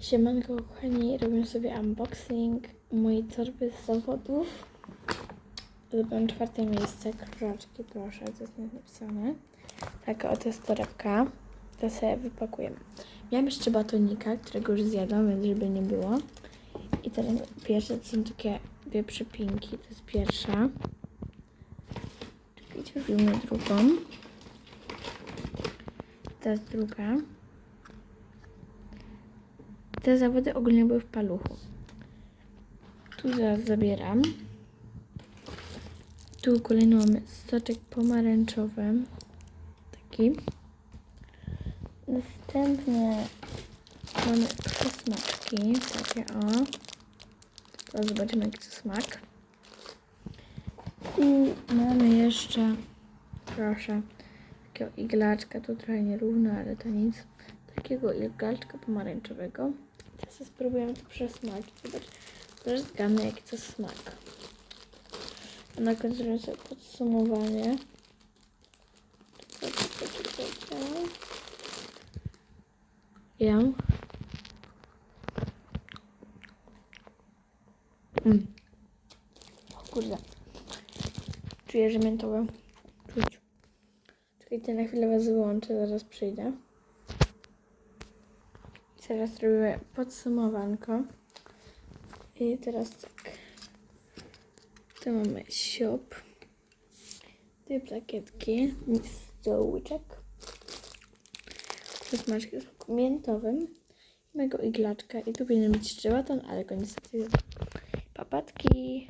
Siemanko kochani, robię sobie unboxing mojej torby z zawodów. Zrobiłam czwarte miejsce, krzaczki proszę, to jest napisane. Taka oto jest torebka, to sobie wypakujemy. Miałam jeszcze batonika, którego już zjadłam, więc żeby nie było. I teraz pierwsze to są takie dwie przypinki, to jest pierwsza. Czekajcie, robimy drugą. To jest druga. Te zawody ogólnie były w paluchu. Tu zaraz zabieram. Tu kolejny mamy soczek pomarańczowy. Taki. Następnie mamy przesmaczki. Takie o. Teraz zobaczymy jaki to smak. I mamy jeszcze, proszę, takiego iglaczka. Tu trochę nierówno, ale to nic. Takiego iglaczka pomarańczowego. Teraz spróbujemy to przesmaczyć. Zobacz, teraz zgadnę jaki to smak. A na końcu sobie podsumowanie. Jem. Mm. O kurde. Czuję, że miętowe. Czuć. Czekajcie, na chwilę was wyłączę, zaraz przyjdę. Teraz robimy podsumowanko. I teraz tak. Tu mamy siop. Dwie plakietki. Stołyczek. To smaczki z miętowym. Mego iglaczka. I tu powinien być baton, ale go niestety papatki.